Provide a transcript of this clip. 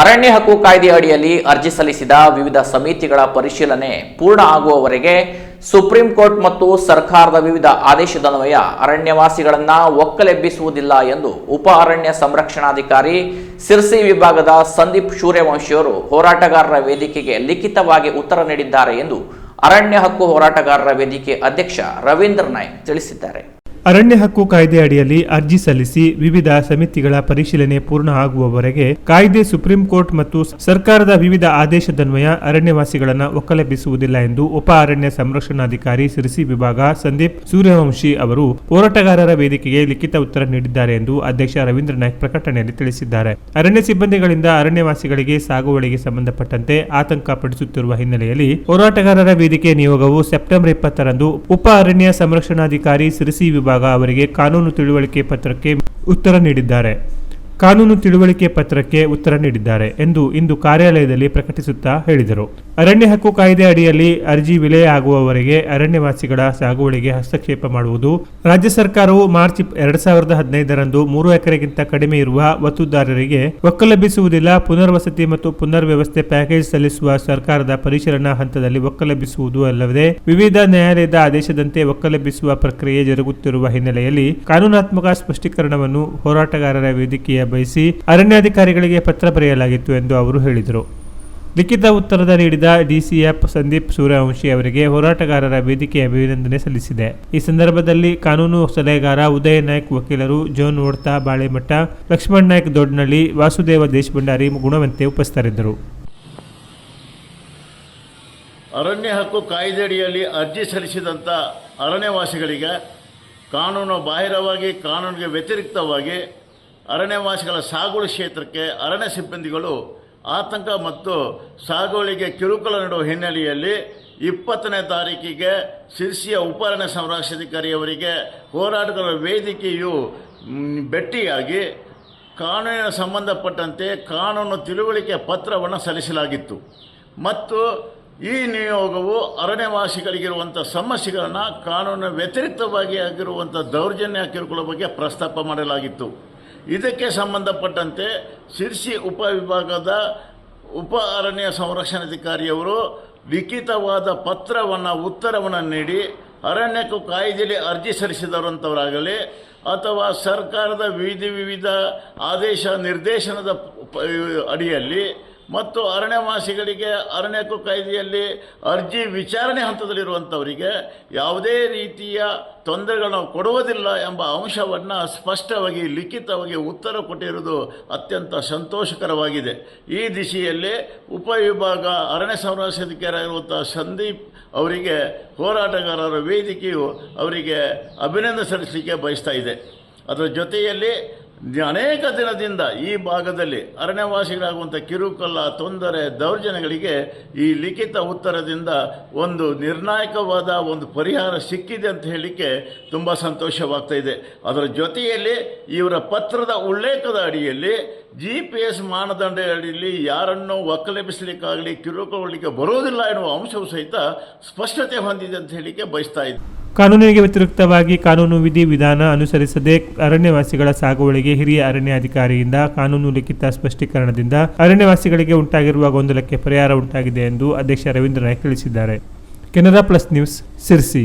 ಅರಣ್ಯ ಹಕ್ಕು ಕಾಯ್ದೆ ಅಡಿಯಲ್ಲಿ ಅರ್ಜಿ ಸಲ್ಲಿಸಿದ ವಿವಿಧ ಸಮಿತಿಗಳ ಪರಿಶೀಲನೆ ಪೂರ್ಣ ಆಗುವವರೆಗೆ ಸುಪ್ರೀಂ ಕೋರ್ಟ್ ಮತ್ತು ಸರ್ಕಾರದ ವಿವಿಧ ಆದೇಶದನ್ವಯ ಅರಣ್ಯವಾಸಿಗಳನ್ನ ಒಕ್ಕಲೆಬ್ಬಿಸುವುದಿಲ್ಲ ಎಂದು ಉಪ ಅರಣ್ಯ ಸಂರಕ್ಷಣಾಧಿಕಾರಿ ಸಿರ್ಸಿ ವಿಭಾಗದ ಸಂದೀಪ್ ಸೂರ್ಯವಂಶಿಯವರು ಹೋರಾಟಗಾರರ ವೇದಿಕೆಗೆ ಲಿಖಿತವಾಗಿ ಉತ್ತರ ನೀಡಿದ್ದಾರೆ ಎಂದು ಅರಣ್ಯ ಹಕ್ಕು ಹೋರಾಟಗಾರರ ವೇದಿಕೆ ಅಧ್ಯಕ್ಷ ರವೀಂದ್ರ ನಾಯ್ಕ್ ತಿಳಿಸಿದ್ದಾರೆ. ಅರಣ್ಯ ಹಕ್ಕು ಕಾಯ್ದೆ ಅಡಿಯಲ್ಲಿ ಅರ್ಜಿ ಸಲ್ಲಿಸಿ ವಿವಿಧ ಸಮಿತಿಗಳ ಪರಿಶೀಲನೆ ಪೂರ್ಣ ಆಗುವವರೆಗೆ ಕಾಯ್ದೆ ಸುಪ್ರೀಂ ಕೋರ್ಟ್ ಮತ್ತು ಸರ್ಕಾರದ ವಿವಿಧ ಆದೇಶದನ್ವಯ ಅರಣ್ಯವಾಸಿಗಳನ್ನು ಒಕ್ಕಲೆಬ್ಬಿಸುವುದಿಲ್ಲ ಎಂದು ಉಪ ಅರಣ್ಯ ಸಂರಕ್ಷಣಾಧಿಕಾರಿ ಸಿರಿಸಿ ವಿಭಾಗ ಸಂದೀಪ್ ಸೂರ್ಯವಂಶಿ ಅವರು ಹೋರಾಟಗಾರರ ವೇದಿಕೆಗೆ ಲಿಖಿತ ಉತ್ತರ ನೀಡಿದ್ದಾರೆ ಎಂದು ಅಧ್ಯಕ್ಷ ರವೀಂದ್ರ ನಾಯ್ಕ ಪ್ರಕಟಣೆಯಲ್ಲಿ ತಿಳಿಸಿದ್ದಾರೆ. ಅರಣ್ಯ ಸಿಬ್ಬಂದಿಗಳಿಂದ ಅರಣ್ಯವಾಸಿಗಳಿಗೆ ಸಾಗುವಳಿಗೆ ಸಂಬಂಧಪಟ್ಟಂತೆ ಆತಂಕ ಪಡಿಸುತ್ತಿರುವ ಹಿನ್ನೆಲೆಯಲ್ಲಿ ಹೋರಾಟಗಾರರ ವೇದಿಕೆ ನಿಯೋಗವು ಸೆಪ್ಟೆಂಬರ್ ಇಪ್ಪತ್ತರಂದು ಉಪ ಅರಣ್ಯ ಸಂರಕ್ಷಣಾಧಿಕಾರಿ ಸಿರಿಸಿ ವಿಭಾಗ ಅವರಿಗೆ ಕಾನೂನು ತಿಳುವಳಿಕೆ ಪತ್ರಕ್ಕೆ ಉತ್ತರ ನೀಡಿದ್ದಾರೆ. ಕಾನೂನು ತಿಳುವಳಿಕೆ ಪತ್ರಕ್ಕೆ ಉತ್ತರ ನೀಡಿದ್ದಾರೆ ಎಂದು ಇಂದು ಕಾರ್ಯಾಲಯದಲ್ಲಿ ಪ್ರಕಟಿಸುತ್ತಾ ಹೇಳಿದರು. ಅರಣ್ಯ ಹಕ್ಕು ಕಾಯ್ದೆ ಅಡಿಯಲ್ಲಿ ಅರ್ಜಿ ವಿಲೇ ಆಗುವವರೆಗೆ ಅರಣ್ಯವಾಸಿಗಳ ಸಾಗುವಳಿಗೆ ಹಸ್ತಕ್ಷೇಪ ಮಾಡುವುದು, ರಾಜ್ಯ ಸರ್ಕಾರವು ಮಾರ್ಚ್ ಎರಡ್ ಸಾವಿರದ ಹದಿನೈದರಂದು ಮೂರು ಎಕರೆಗಿಂತ ಕಡಿಮೆ ಇರುವ ವತ್ತುದಾರರಿಗೆ ಒಕ್ಕಲೆಬ್ಬಿಸುವುದಿಲ್ಲ ಪುನರ್ವಸತಿ ಮತ್ತು ಪುನರ್ವ್ಯವಸ್ಥೆ ಪ್ಯಾಕೇಜ್ ಸಲ್ಲಿಸುವ ಸರ್ಕಾರದ ಪರಿಶೀಲನಾ ಹಂತದಲ್ಲಿ ಒಕ್ಕಲಬ್ಬಿಸುವುದು ಅಲ್ಲದೆ, ವಿವಿಧ ನ್ಯಾಯಾಲಯದ ಆದೇಶದಂತೆ ಒಕ್ಕಲೆಬ್ಬಿಸುವ ಪ್ರಕ್ರಿಯೆ ಜರುಗುತ್ತಿರುವ ಹಿನ್ನೆಲೆಯಲ್ಲಿ ಕಾನೂನಾತ್ಮಕ ಸ್ಪಷ್ಟೀಕರಣವನ್ನು ಹೋರಾಟಗಾರರ ವೇದಿಕೆಯ ಬಯಸಿ ಅರಣ್ಯಾಧಿಕಾರಿಗಳಿಗೆ ಪತ್ರ ಬರೆಯಲಾಗಿತ್ತು ಎಂದು ಅವರು ಹೇಳಿದರು. ಲಿಖಿತ ಉತ್ತರದ ನೀಡಿದ ಡಿಸಿಎಫ್ ಸಂದೀಪ್ ಸೂರ್ಯವಂಶಿ ಅವರಿಗೆ ಹೋರಾಟಗಾರರ ವೇದಿಕೆ ಅಭಿನಂದನೆ ಸಲ್ಲಿಸಿದೆ. ಈ ಸಂದರ್ಭದಲ್ಲಿ ಕಾನೂನು ಸಲಹೆಗಾರ ಉದಯ ನಾಯ್ಕ್ ವಕೀಲರು ಜೋನ್ ಓಡ್ತಾ, ಬಾಳೆಮಠ, ಲಕ್ಷ್ಮಣ್ ನಾಯ್ಕ್ ದೊಡ್ಡನಳ್ಳಿ ವಾಸುದೇವ ದೇಶಭಂಡಾರಿ ಗುಣವಂತೆ ಉಪಸ್ಥಿತರಿದ್ದರು. ಅರಣ್ಯ ಹಕ್ಕು ಕಾಯ್ದೆಯಡಿಯಲ್ಲಿ ಅರ್ಜಿ ಸಲ್ಲಿಸಿದಂಥ ಅರಣ್ಯವಾಸಿಗಳಿಗೆ ಕಾನೂನು ಬಾಹಿರವಾಗಿ, ಕಾನೂನಿಗೆ ವ್ಯತಿರಿಕ್ತವಾಗಿ ಅರಣ್ಯವಾಸಿಗಳ ಸಾಗುವಳಿ ಕ್ಷೇತ್ರಕ್ಕೆ ಅರಣ್ಯ ಸಿಬ್ಬಂದಿಗಳು ಆತಂಕ ಮತ್ತು ಸಾಗುವಳಿಗೆ ಕಿರುಕುಳ ನೀಡುವ ಹಿನ್ನೆಲೆಯಲ್ಲಿ ಇಪ್ಪತ್ತನೇ ತಾರೀಕಿಗೆ ಸಿರ್ಸಿಯ ಉಪ ಅರಣ್ಯ ಸಂರಕ್ಷಣಾಧಿಕಾರಿಯವರಿಗೆ ಹೋರಾಟಗಾರರ ವೇದಿಕೆಯು ಭೇಟಿಯಾಗಿ ಕಾನೂನಿನ ಸಂಬಂಧಪಟ್ಟಂತೆ ಕಾನೂನು ತಿಳುವಳಿಕೆ ಪತ್ರವನ್ನು ಸಲ್ಲಿಸಲಾಗಿತ್ತು. ಮತ್ತು ಈ ನಿಯೋಗವು ಅರಣ್ಯವಾಸಿಗಳಿಗಿರುವಂಥ ಸಮಸ್ಯೆಗಳನ್ನು ಕಾನೂನು ವ್ಯತಿರಿಕ್ತವಾಗಿ ಆಗಿರುವಂಥ ದೌರ್ಜನ್ಯ ಕಿರುಕುಳ ಬಗ್ಗೆ ಪ್ರಸ್ತಾಪ ಮಾಡಲಾಗಿತ್ತು. ಇದಕ್ಕೆ ಸಂಬಂಧಪಟ್ಟಂತೆ ಶಿರ್ಸಿ ಉಪವಿಭಾಗದ ಉಪ ಅರಣ್ಯ ಸಂರಕ್ಷಣಾಧಿಕಾರಿಯವರು ಲಿಖಿತವಾದ ಪತ್ರವನ್ನು, ಉತ್ತರವನ್ನು ನೀಡಿ ಅರಣ್ಯಕ್ಕೂ ಕಾಯ್ದೆಯಲ್ಲಿ ಅರ್ಜಿ ಸಲ್ಲಿಸಿದವರಂಥವರಾಗಲಿ ಅಥವಾ ಸರ್ಕಾರದ ವಿವಿಧ ವಿವಿಧ ಆದೇಶ ನಿರ್ದೇಶನದ ಅಡಿಯಲ್ಲಿ ಮತ್ತು ಅರಣ್ಯವಾಸಿಗಳಿಗೆ ಅರಣ್ಯಕ್ಕೂ ಕಾಯ್ದೆಯಲ್ಲಿ ಅರ್ಜಿ ವಿಚಾರಣೆ ಹಂತದಲ್ಲಿರುವಂಥವರಿಗೆ ಯಾವುದೇ ರೀತಿಯ ತೊಂದರೆಗಳನ್ನು ಕೊಡುವುದಿಲ್ಲ ಎಂಬ ಅಂಶವನ್ನು ಸ್ಪಷ್ಟವಾಗಿ, ಲಿಖಿತವಾಗಿ ಉತ್ತರ ಕೊಟ್ಟಿರುವುದು ಅತ್ಯಂತ ಸಂತೋಷಕರವಾಗಿದೆ. ಈ ದಿಶೆಯಲ್ಲಿ ಉಪವಿಭಾಗ ಅರಣ್ಯ ಸಂರಕ್ಷಣಾಧಿಕಾರಿಯಾಗಿರುವಂಥ ಸಂದೀಪ್ ಅವರಿಗೆ, ಹೋರಾಟಗಾರರ ವೇದಿಕೆಯು ಅವರಿಗೆ ಅಭಿನಂದನೆ ಸಲ್ಲಿಸಲಿಕ್ಕೆ ಬಯಸ್ತಾ ಇದೆ. ಅದರ ಜೊತೆಯಲ್ಲಿ ಅನೇಕ ದಿನದಿಂದ ಈ ಭಾಗದಲ್ಲಿ ಅರಣ್ಯವಾಸಿಗಳಾಗುವಂಥ ಕಿರುಕುಳ ತೊಂದರೆ, ದೌರ್ಜನ್ಯಗಳಿಗೆ ಈ ಲಿಖಿತ ಉತ್ತರದಿಂದ ಒಂದು ನಿರ್ಣಾಯಕವಾದ ಒಂದು ಪರಿಹಾರ ಸಿಕ್ಕಿದೆ ಅಂತ ಹೇಳಲಿಕ್ಕೆ ತುಂಬ ಸಂತೋಷವಾಗ್ತಾ ಇದೆ. ಅದರ ಜೊತೆಯಲ್ಲಿ ಇವರ ಪತ್ರದ ಉಲ್ಲೇಖದ ಅಡಿಯಲ್ಲಿ ಜಿ ಪಿ ಎಸ್ ಮಾನದಂಡ ಅಡಿಯಲ್ಲಿ ಯಾರನ್ನು ಒಕ್ಕಲೆಬ್ಬಿಸಲಿಕ್ಕಾಗಲಿ ಕಿರುಕುಳಕ್ಕೆ ಬರೋದಿಲ್ಲ ಎನ್ನುವ ಅಂಶವು ಸಹಿತ ಸ್ಪಷ್ಟತೆ ಹೊಂದಿದೆ ಅಂತ ಹೇಳಲಿಕ್ಕೆ ಬಯಸ್ತಾ ಇದ್ದೆ. ಕಾನೂನಿಗೆ ವ್ಯತಿರಿಕ್ತವಾಗಿ ಕಾನೂನು ವಿಧಿ ವಿಧಾನ ಅನುಸರಿಸದೆ ಅರಣ್ಯವಾಸಿಗಳ ಸಾಗುವಳಿಗೆ ಹಿರಿಯ ಅರಣ್ಯಾಧಿಕಾರಿಯಿಂದ ಕಾನೂನು ಲಿಖಿತ ಸ್ಪಷ್ಟೀಕರಣದಿಂದ ಅರಣ್ಯವಾಸಿಗಳಿಗೆ ಉಂಟಾಗಿರುವ ಗೊಂದಲಕ್ಕೆ ಪರಿಹಾರ ಉಂಟಾಗಿದೆ ಎಂದು ಅಧ್ಯಕ್ಷ ರವೀಂದ್ರ ನಾಯ್ಕ್ ತಿಳಿಸಿದ್ದಾರೆ. Canara plus news Sirsi.